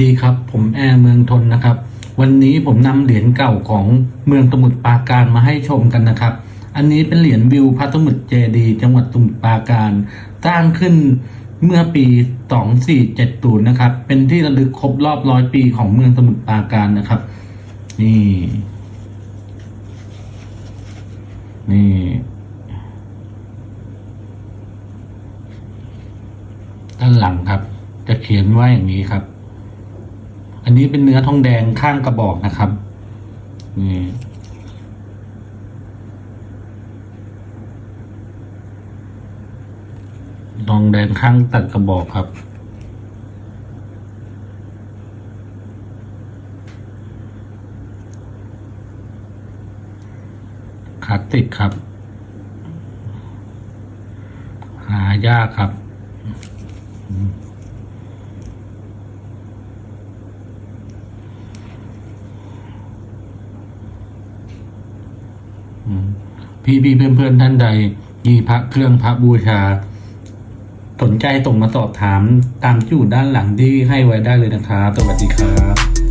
ดีครับผมแอร์เมืองทนนะครับ วันนี้ผมนำเหรียญเก่าของเมืองสมุทรปราการมาให้ชมกันนะครับ อันนี้เป็นเหรียญวิวพระสมุทรเจดี จังหวัดสมุทรปราการสร้างขึ้นเมื่อปี 2470 นะครับ เป็นที่ระลึกครบรอบร้อยปีของเมืองสมุทรปราการนะครับ นี่ นี่ด้านหลังครับ จะเขียนว่าอย่างนี้ครับ อันนี้เป็นเนื้อทองแดงข้างกระบอกนะครับ นี่ทองแดงข้างตัดกระบอกครับ ขาติดครับ หายากครับ พี่พี่เพื่อนเพื่อนท่านใดมีพระเครื่องพระบูชา สนใจส่งมาสอบถามตามจูดด้านหลังที่ให้ไว้ได้เลยนะครับ สวัสดีครับ